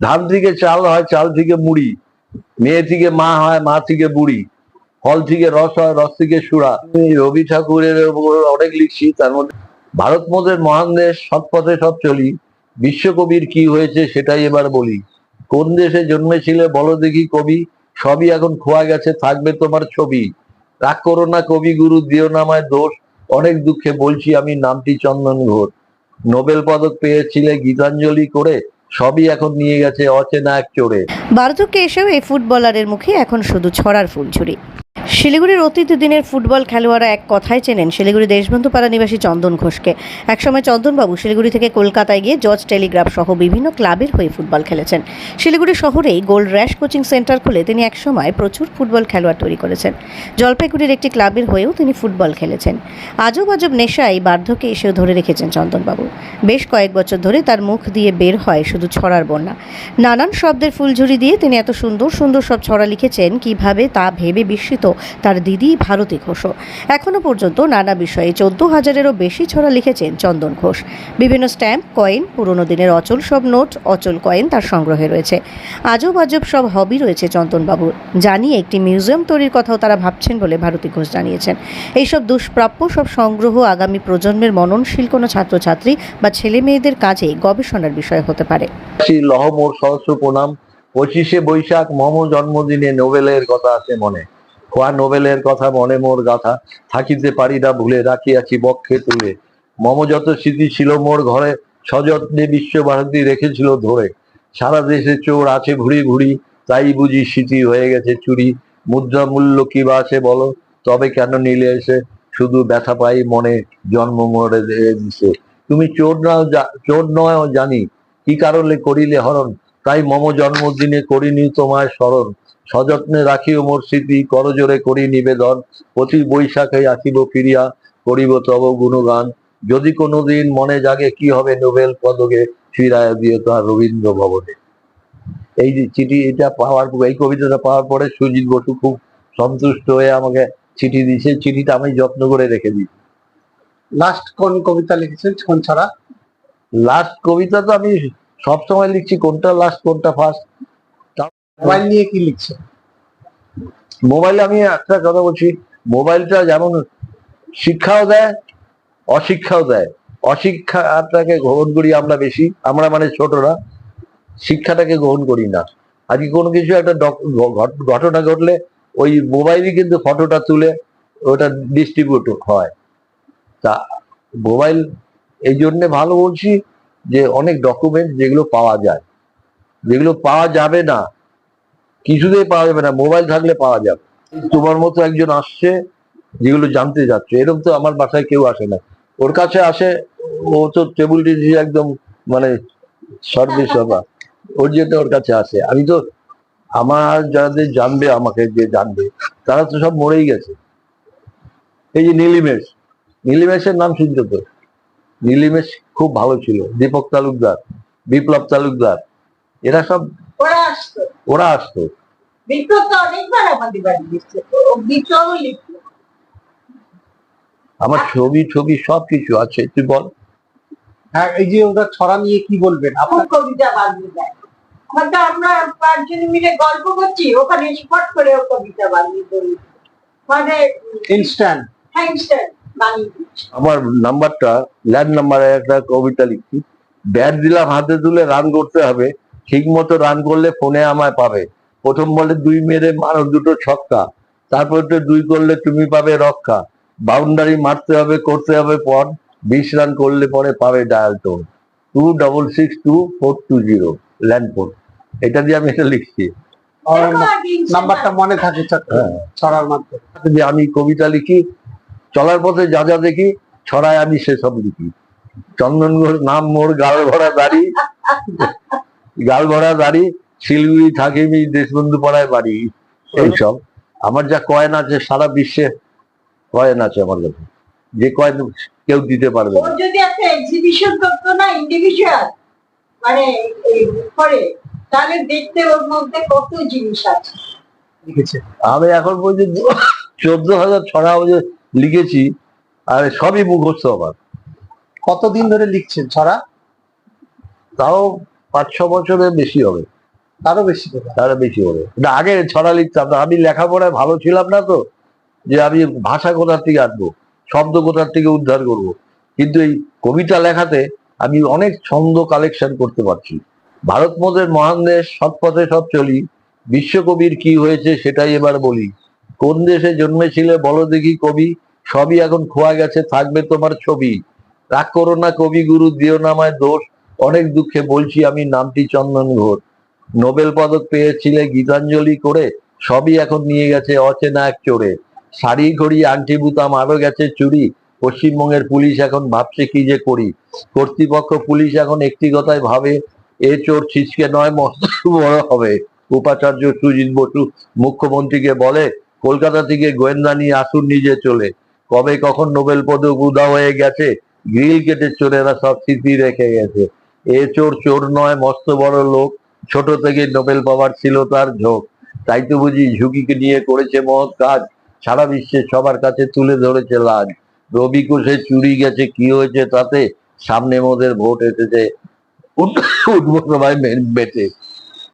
ধান থেকে চাল হয়, চাল থেকে মুড়ি। মেয়ে থেকে মা হয়, মা থেকে বুড়ি। ফল থেকে রস হয়, রস থেকে সুরা রবি ঠাকুরের অনেক লিখছি, তার মধ্যে ভারত মোদের মহান দেশ, সৎ পথে সব চলি। বিশ্বকবির কি হয়েছে সেটাই এবার বলি। কোন দেশে জন্মেছিলে বলো দেখি কবি। সবই এখন খোয়া গেছে, থাকবে তোমার ছবি। রাগ করো না কবি গুরু, দিও না আমায় দোষ। অনেক দুঃখে বলছি আমি, নামটি চন্দন ঘোষ নোবেল পদক পেয়েছিলে গীতাঞ্জলি করে। সবই এখন নিয়ে গেছে অচেনা এক চোরে। বার্ধক্যে এসেও এই ফুটবলারের মুখে এখন শুধু ছড়ার ফুলঝুরি। শিলিগুড়ির অতীত দিনের ফুটবল খেলোয়াড়রা এক কথায় চেনেন শিলিগুড়ি দেশবন্ধু পাড়া নিবাসী চন্দন ঘোষকে। একসময় চন্দনবাবু শিলিগুড়ি থেকে কলকাতায় গিয়ে জজ টেলিগ্রাফ সহ বিভিন্ন ক্লাবের হয়ে ফুটবল খেলেছেন। শিলিগুড়ি শহরেই গোল্ড র্যাশ কোচিং সেন্টার খুলে তিনি একসময় প্রচুর ফুটবল খেলোয়াড় তৈরি করেছেন। জলপাইগুড়ির একটি ক্লাবের হয়েও তিনি ফুটবল খেলেছেন। আজব আজব নেশায় বার্ধক্যে এসেও ধরে রেখেছেন চন্দনবাবু। বেশ কয়েক বছর ধরে তার মুখ দিয়ে বের হয় শুধু ছড়ার বন্যা। নানান শব্দের ফুলঝুরি দিয়ে তিনি এত সুন্দর সুন্দর সব ছড়া লিখেছেন, কীভাবে তা ভেবে বিস্মিত তার দিদি ভারতী ঘোষও এখনও পর্যন্ত নানা বিষয়ে চোদ্দ হাজারেরও বেশি ছড়া লিখেছেন চন্দন ঘোষ। বিভিন্ন স্ট্যাম্প, কয়েন, পুরনো দিনের অচল সব নোট, অচল কয়েন তার সংগ্রহে রয়েছে। আজব আজব সব হবি রয়েছে চন্দনবাবুর। জানিয়ে একটি মিউজিয়াম তৈরির কথাও তারা ভাবছেন বলে ভারতী ঘোষ জানিয়েছেন। এইসব দুষ্প্রাপ্য সব সংগ্রহ আগামী প্রজন্মের মননশীল কোনো ছাত্রছাত্রী বা ছেলে মেয়েদের কাজে গবেষণার বিষয় হতে পারে। লহমোর সহস্র প্রণাম। পঁচিশে বৈশাখ মম জন্মদিনে নোবেলের কথা আছে মনে। খোয়া নোবেলের কথা মনে মোর গাথা। থাকিতে পারি না ভুলে, রাখিয়াছি বক্ষে তুলে। মম যত স্মৃতি ছিল মোর ঘরে, সযত্নে বিশ্বভারতী রেখেছিল ধরে। সারা দেশে চোর আছে ভুড়ি ভুড়ি তাই বুঝি স্মৃতি হয়ে গেছে চুরি। মুদ্রা মূল্য কি বা আছে বলো, তবে কেন নিলে এসে? শুধু ব্যথা পাই মনে, জন্ম মোড়ে দিছে। তুমি চোর জা- চোর নয় জানি, কি কারণে করিলে হরণ? তাই মম জন্মদিনে করিনি তোমায় স্মরণ। সযত্নে রাখিও মোর স্মৃতি করজোরে করি নিবেদন প্রতি বৈশাখে আসিব ফিরিয়া করিব তব গুণগান। যদি কোনোদিন মনে জাগে কি হবে নোবেল পদকে ফিরায় দিয়ে তার রবীন্দ্র ভবনে এই যে চিঠি এটা পাওয়ার এই কবিতাটা পাওয়ার পরে সুজিত বসু খুব সন্তুষ্ট হয়ে আমাকে চিঠি দিয়েছে। চিঠিটা আমি যত্ন করে রেখে দিই। লাস্ট কোন কবিতা লিখেছেন? কোন ছড়া? লাস্ট কবিতা তো আমি সবসময় লিখছি কোনটা লাস্ট কোনটা ফার্স্ট মোবাইল নিয়ে কি লিখছেন মোবাইলে আমি একটা কথা বলছি মোবাইলটা যেমন শিক্ষাও দেয়, অশিক্ষাও দেয়। অশিক্ষাটাকে গ্রহণ করি আমরা বেশি, আমরা মানে ছোটরা, শিক্ষাটাকে গ্রহণ করি না। আজকে কোনো কিছু একটা ঘটনা ঘটলে ওই মোবাইলই কিন্তু ফটোটা তুলে ওটা ডিস্ট্রিবিউট হয়। তা মোবাইল এই জন্যে ভালো বলছি যে অনেক ডকুমেন্ট যেগুলো পাওয়া যায়, যেগুলো পাওয়া যাবে না কিছুতেই পাওয়া যাবে না, মোবাইল থাকলে পাওয়া যাবে। তোমার মতো একজন আসছে, যেগুলো জানতে যাচ্ছে, এরকম তো আমার বাসায় কেউ আসে না। ওর কাছে আসে, ও তো টেবিল একদম মানে সর্বেসর্বা ওর জন্য ওর কাছে আসে। আমি তো, আমার যাদের জানবে আমাকে যে জানবে, তারা তো সব মরেই গেছে। এই যে নীলিমেশ নীলিমেশের নাম শুনছো তো? নীলিমেশ খুব ভালো ছিল। দীপক তালুকদার, বিপ্লব তালুকদার, এরা সব ওরা আসতো। ওরা তো অনেকবার আমাদের বাড়ি দিচ্ছে ও লিখতো। আমার ছবি ছবি সব কিছু আছে তুই বল। হ্যাঁ এই যে ওটা ছড়া নিয়ে কি বলবেন? আপনার কবিতা দেয়। হয়তো আমরা পাঁচজন মিলে গল্প করছি ওখানে স্পট করে ও কবিতা বানিয়ে মানে ইনস্ট্যান্ট বানিয়ে দিচ্ছে। আমার নাম্বারটা ল্যান্ড নাম্বারে একটা কবিতা লিখছি। ব্যাট দিলাম হাতে তুলে রান করতে হবে। ঠিক মতো রান করলে ফোনে আমায় পাবে। প্রথম বলে দুই মেরে মারো দুটো ছক্কা। তারপর তো দুই করলে তুমি পাবে রক্ষা। বাউন্ডারি মারতে হবে করতে হবে পর বিশ রান করলে পরে পাবে dial tone two double six two four two zero land phone এটা দিয়ে আমি এটা লিখছি। নাম্বারটা মনে থাকে হ্যাঁ। ছড়ার মাধ্যমে আমি কবিতা লিখি। চলার পথে যা যা দেখি ছড়ায় আমি সেসব লিখি। চন্দন ঘোষ নাম মোর গাল ভরা দাড়ি। গাল ভরা দাড়ি শিলিগুড়ি থাকি আমি দেশবন্ধু পাড়ায় বাড়ি এইসব। আমার যা কয়েন আছে সারা বিশ্বে কয়েন আছে আমার কাছে। যে কয়েন কেউ দিতে পারবে না। যদি একটা এক্সিবিশন করতো না ইন্ডিভিজুয়াল মানে করে তাহলে দেখতে ওর মধ্যে কত জিনিস আছে। আমি এখন পর্যন্ত চোদ্দ হাজার ছড়া যে লিখেছি আর সবই মুখস্থ আমার। কতদিন ধরে লিখছেন ছড়া? তাও পাঁচ ছ বছরের বেশি হবে। আরও বেশি তারা বেশি হবে। না আগে ছড়া লিখতাম না। আমি লেখাপড়ায় ভালো ছিলাম না তো যে আমি ভাষা কোথার থেকে আনব শব্দ কোথার থেকে উদ্ধার করব। কিন্তু এই কবিতা লেখাতে আমি অনেক ছন্দ কালেকশন করতে পারছি। ভারত মোদের মহান দেশ সৎ পথে সব চলি। বিশ্বকবির কি হয়েছে সেটাই এবার বলি। কোন দেশে জন্মেছিলে বলো দেখি কবি। সবই এখন খোয়া গেছে থাকবে তোমার ছবি। রাগ করো না কবিগুরু দিও নামায় দোষ। অনেক দুঃখে বলছি আমি নামটি চন্দন ঘোষ। নোবেল পদক পেয়েছিলে গীতাঞ্জলি করে, সবই এখন নিয়ে গেছে অচেনা এক চোরে। শাড়ি ঘড়ি, আংটি, বুতাম আরও গেছে চুরি। পশ্চিমবঙ্গের পুলিশ এখন ভাবছে কি যে করি। কর্তৃপক্ষ পুলিশ এখন একটি কথায় ভাবে, এ চোর ছিচকে নয় বড় হবে। উপাচার্য সুজিত বসু মুখ্যমন্ত্রীকে বলে, কলকাতা থেকে গোয়েন্দা নিয়ে আসুন নিজে চলে। কবে কখন নোবেল পদক উদা হয়ে গেছে, গ্রিল কেটে চোরেরা সব স্মৃতি রেখে গেছে। এ চোর চোর নয় মস্ত বড় লোক ছোট থেকে নোবেল পাওয়ার ছিল তার ঝোঁক তাই তো বুঝি ঝুঁকিকে নিয়ে করেছে মহৎ কাজ সারা বিশ্বে সবার কাছে তুলে ধরেছে লাজ রবি কোষে চুরি গেছে কি হয়েছে তাতে সামনে মোদের ভোট এসেছে উঠবো ভাই বেঁচে